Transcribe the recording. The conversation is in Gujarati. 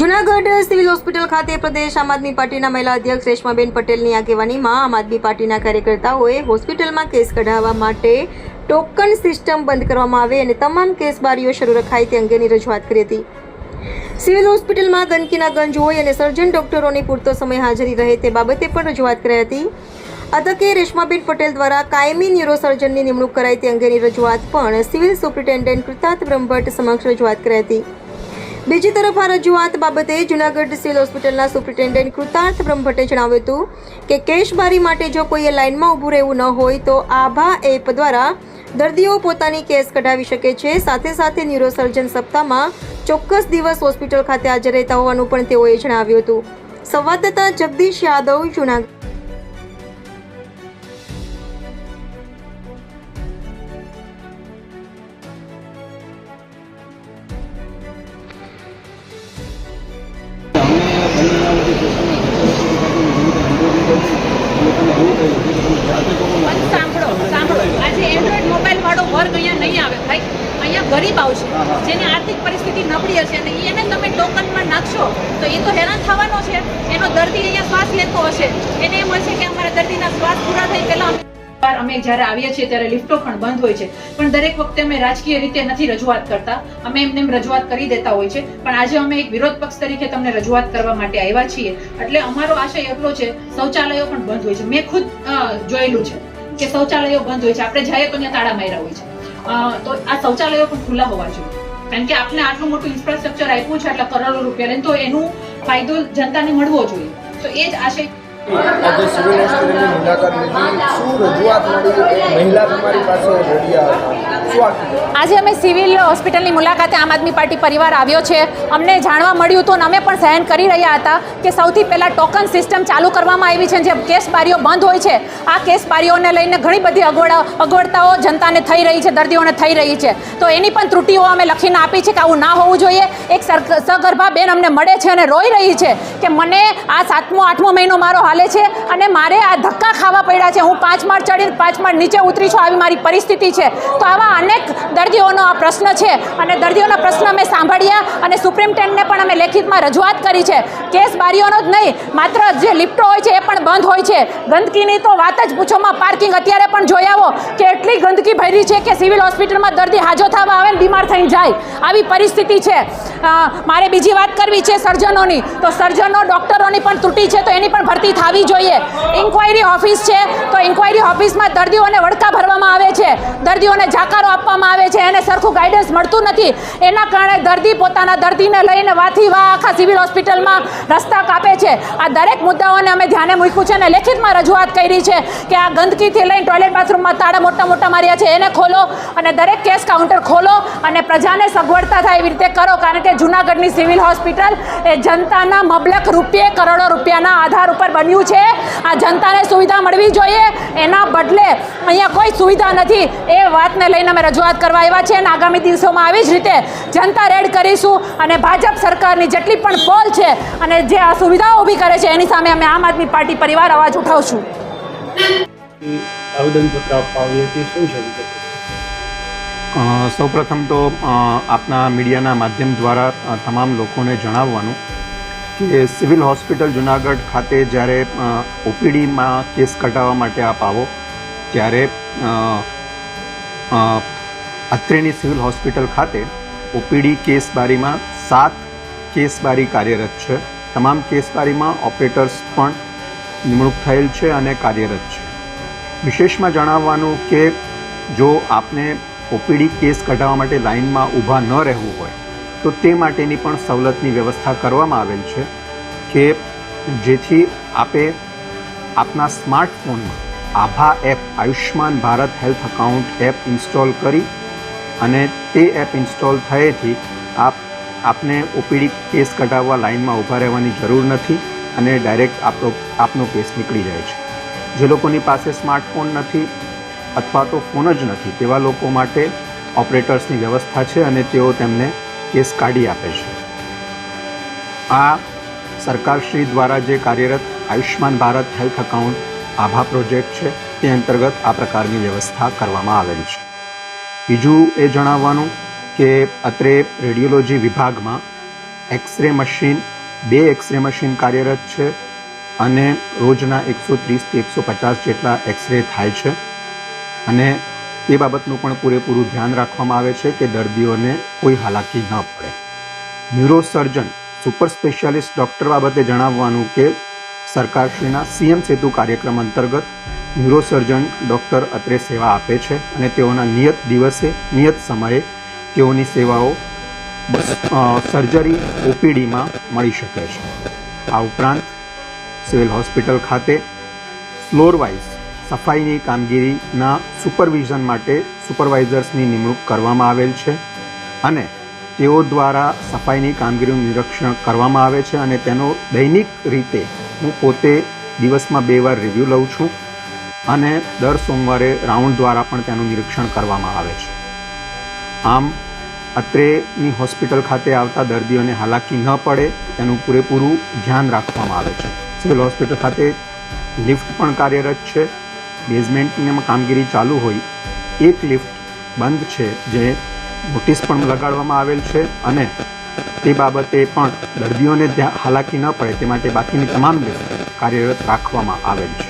જુનાગઢ સિવિલ હોસ્પિટલ ખાતે પ્રદેશ આમ આદમી પાર્ટીના મહિલા અધ્યક્ષ રેશમાબેન પટેલની આગેવાનીમાં આમ આદમી પાર્ટીના કાર્યકર્તાઓએ હોસ્પિટલમાં કેસ કઢાવવા માટે ટોકન સિસ્ટમ બંધ કરવામાં આવે અને તમામ કેસ બારીઓ શરૂ રખાય તે અંગેની રજૂઆત કરી હતી. સિવિલ હોસ્પિટલમાં ગંદકીના ગંજ હોય અને સર્જન ડોક્ટરોની પૂરતો સમય હાજરી રહે તે બાબતે પણ રજૂઆત કરાઈ હતી. અધકે રેશમાબેન પટેલ દ્વારા કાયમી ન્યુરોસર્જનની નિમણૂક કરાઈ તે અંગેની રજૂઆત પણ સિવિલ સુપ્રિન્ટેન્ડન્ટ કૃતાર્થ બ્રહ્મભટ્ટ સમક્ષ રજૂઆત કરાઈ હતી. બીજી તરફ આ રજૂઆત બાબતે જુનાગઢ સિવિલ હોસ્પિટલના સુપ્રિન્ટેન્ડન્ટ કૃતાર્થ બ્રહ્મભટ્ટે જણાવ્યું હતું કે કેશબારી માટે જો કોઈએ લાઇનમાં ઊભું રહેવું ન હોય તો આભા એપ દ્વારા દર્દીઓ પોતાની કેસ કઢાવી શકે છે. સાથે સાથે ન્યુરોસર્જન સપ્તાહમાં ચોક્કસ દિવસ હોસ્પિટલ ખાતે હાજર રહેતા હોવાનું પણ તેઓએ જણાવ્યું હતું. સંવાદદાતા જગદીશ યાદવ જુનાગઢ સાંભળો સાંભળો. આજે એન્ડ્રોઈડ મોબાઈલ વાળો વર્ગ અહીંયા નહીં આવે ભાઈ. અહીંયા ગરીબ આવશે, જેની આર્થિક પરિસ્થિતિ નબળી હશે અને એને તમે ટોકનમાં નાખશો, તો એ તો હેરાન થવાનો છે. એનો દર્દી અહીંયા શ્વાસ લેતો હશે. એને એમ હશે કે અમારા દર્દીના શ્વાસ પૂરા થઈ પહેલા અમે જ્યારે આવીએ છીએ ત્યારે લિફ્ટો પણ બંધ હોય છે. પણ દરેક વખતે અમે રાજકીય રીતે નથી રજૂઆત કરતા. અમે એમને રજૂઆત કરી દેતા હોય છે. પણ આજે અમે એક વિરોધ પક્ષ તરીકે તમને રજૂઆત કરવા માટે આવ્યા છીએ. એટલે અમારો આશય એટલો છે, શૌચાલયો પણ બંધ હોય છે. મેં ખુદ જોયેલું છે કે શૌચાલયો બંધ હોય છે. આપણે જઈએ તો ત્યાં તાળા માર્યા હોય છે. તો આ શૌચાલયો પણ ખુલ્લા હોવા જોઈએ. કારણ કે આપણે આટલું મોટું ઇન્ફ્રાસ્ટ્રક્ચર આપ્યું છે, આટલા કરોડો રૂપિયા તો એનું ફાયદો જનતાને મળવો જોઈએ. તો એ જ આશય આજે સિવિલ હોસ્પિટલની મુલાકાત લીધી. શું રજૂઆત મળી? મહિલા તમારી પાસે રડ્યા હતા. આજે અમે સિવિલ હોસ્પિટલની મુલાકાતે આમ આદમી પાર્ટી પરિવાર આવ્યો છે. અમને જાણવા મળ્યું હતું અને અમે પણ સહન કરી રહ્યા હતા કે સૌથી પહેલાં ટોકન સિસ્ટમ ચાલુ કરવામાં આવી છે, જે કેસ બારીઓ બંધ હોય છે. આ કેસ બારીઓને લઈને ઘણી બધી અગવડ, અગવડતાઓ જનતાને થઈ રહી છે, દર્દીઓને થઈ રહી છે. તો એની પણ ત્રુટીઓ અમે લખીને આપી છે કે આવું ના હોવું જોઈએ. એક સગર્ભા બેન અમને મળે છે અને રોઈ રહી છે કે મને આ સાતમો, આઠમો મહિનો મારો હાલે છે અને મારે આ ધક્કા ખાવા પડ્યા છે. હું પાંચ માળ ચડીને પાંચ માળ નીચે ઉતરી છું આવી મારી પરિસ્થિતિ છે. તો આવા અનેક દર્દીઓનો આ પ્રશ્ન છે. અને દર્દીઓના પ્રશ્ન અમે સાંભળ્યા અને સુપ્રિન્ટેન્ડને પણ અમે લેખિતમાં રજૂઆત કરી છે. કેસ બારીઓનો જ નહીં, માત્ર જે લિફ્ટો હોય છે એ પણ બંધ હોય છે. ગંદકીની તો વાત જ પૂછોમાં પાર્કિંગ અત્યારે પણ જોઈ આવો કે એટલી ગંદકી ભરી છે કે સિવિલ હોસ્પિટલમાં દર્દી હાજો થવા આવે ને બીમાર થઈને જાય. આવી પરિસ્થિતિ છે. મારે બીજી વાત કરવી છે સર્જનોની. તો સર્જનો, ડૉક્ટરોની પણ તૂટી છે તો એની પણ ભરતી થવી જોઈએ. ઇન્ક્વાયરી ઓફિસ છે, તો ઇન્ક્વાયરી ઓફિસમાં દર્દીઓને વડકા ભરવામાં આવે છે. દર્દીઓને જાકારો આપવામાં આવે છે, એને સરખું ગાઈડન્સ મળતું નથી. એના કારણે દર્દી પોતાના દર્દીને લઈને વાથી વા આખા સિવિલ હોસ્પિટલમાં રસ્તા કાપે છે. આ દરેક મુદ્દાઓને અમે ધ્યાને મૂક્યું છે અને લેખિતમાં રજૂઆત કરી છે કે આ ગંદકીથી લઈને ટોયલેટ બાથરૂમમાં તાળા મોટા મોટા માર્યા છે, એને ખોલો અને દરેક કેસ કાઉન્ટર ખોલો અને પ્રજાને સગવડતા થાય એવી રીતે કરો, કારણ કે જુનાગઢની સિવિલ હોસ્પિટલ એ જનતાના મબલક રૂપિયે કરોડો રૂપિયાના આધાર ઉપર બન્યું છે. આ જનતાને સુવિધા મળવી જોઈએ. એના બદલે અહીંયા કોઈ સુવિધા નથી. એ વાતને લઈને અમે રજૂઆત કરવા આવ્યા છે અને આગામી દિવસોમાં આવી જ રીતે જનતા રેડ કરીશું અને ભાજપ સરકારની જેટલી પણ પોલ છે અને જે આ સુવિધાઓ ઊભી કરે છે એની સામે અમે આમ આદમી પાર્ટી પરિવાર અવાજ ઉઠાવશું. આવેદનપત્ર આપવા આવી હતી. શું છે? સૌપ્રથમ તો આપના મીડિયાના માધ્યમ દ્વારા તમામ લોકોને જણાવવાનું કે સિવિલ હોસ્પિટલ જુનાગઢ ખાતે જ્યારે ઓપીડીમાં કેસ કઢાવવા માટે આપ આવો, ત્યારે અત્રેની સિવિલ હોસ્પિટલ ખાતે ઓપીડી કેસ બારીમાં સાત કેસ બારી કાર્યરત છે. તમામ કેસ બારીમાં ઓપરેટર્સ પણ નિમણૂક થયેલ છે અને કાર્યરત છે. વિશેષમાં જણાવવાનું કે, જો આપને ઓપીડી કેસ કઢાવવા માટે લાઇનમાં ઊભા ન રહેવું હોય તો તે માટેની પણ સવલતની વ્યવસ્થા કરવામાં આવેલ છે કે જેથી આપે આપના સ્માર્ટફોનમાં આભા app Ayushman Bharat health account app install કરી અને તે એપ ઇન્સ્ટોલ થયેથી આપ, આપને ઓપીડી કેસ કઢાવવા લાઇનમાં ઊભા રહેવાની જરૂર નથી અને ડાયરેક્ટ આપણો આપનો કેસ નીકળી જાય છે. જે લોકોની પાસે સ્માર્ટફોન નથી અથવા તો ફોન જ નથી, તેવા લોકો માટે ઓપરેટર્સની વ્યવસ્થા છે અને તેઓ તેમને કેસ કાઢી આપે છે. આ સરકારશ્રી દ્વારા જે કાર્યરત આયુષ્માન ભારત હેલ્થ અકાઉન્ટ આભા પ્રોજેક્ટ છે, તે અંતર્ગત આ પ્રકારની વ્યવસ્થા કરવામાં આવેલી છે. બીજું એ જણાવવાનું કે અત્રે રેડિયોલોજી વિભાગમાં એક્સરે મશીન, બે એક્સરે મશીન કાર્યરત છે અને રોજના એકસો ત્રીસથી એકસો પચાસ જેટલા એક્સરે થાય છે. અને એ બાબતનું પણ પૂરેપૂરું ધ્યાન રાખવામાં આવે છે કે દર્દીઓને કોઈ હાલાકી ન પડે. ન્યુરોસર્જન સુપર સ્પેશિયાલિસ્ટ ડૉક્ટર બાબતે જણાવવાનું કે સરકારશ્રીના સીએમ સેતુ કાર્યક્રમ અંતર્ગત ન્યુરોસર્જન ડૉક્ટર અત્રે સેવા આપે છે અને તેઓના નિયત દિવસે, નિયત સમયે તેઓની સેવાઓ સર્જરી, ઓપીડીમાં મળી શકે છે. આ ઉપરાંત સિવિલ હોસ્પિટલ ખાતે ફ્લોર વાઇઝ સફાઈની કામગીરીના સુપરવિઝન માટે સુપરવાઇઝર્સની નિમણૂક કરવામાં આવેલ છે અને તેઓ દ્વારા સફાઈની કામગીરીનું નિરીક્ષણ કરવામાં આવે છે અને તેનો દૈનિક રીતે હું પોતે દિવસમાં બે વાર રિવ્યૂ લઉં છું અને દર સોમવારે રાઉન્ડ દ્વારા પણ તેનું નિરીક્ષણ કરવામાં આવે છે. આમ અત્રેની હોસ્પિટલ ખાતે આવતા દર્દીઓને હાલાકી ન પડે તેનું પૂરેપૂરું ધ્યાન રાખવામાં આવે છે. સિવિલ હોસ્પિટલ ખાતે લિફ્ટ પણ કાર્યરત છે બેઝમેન્ટની કામગીરી ચાલુ હોય, એક લિફ્ટ બંધ છે જે નોટિસ પણ લગાડવામાં આવેલ છે અને તે બાબતે પણ દર્દીઓને હાલાકી ન પડે તે માટે બાકીની તમામ લિફ્ટ કાર્યરત રાખવામાં આવેલ છે.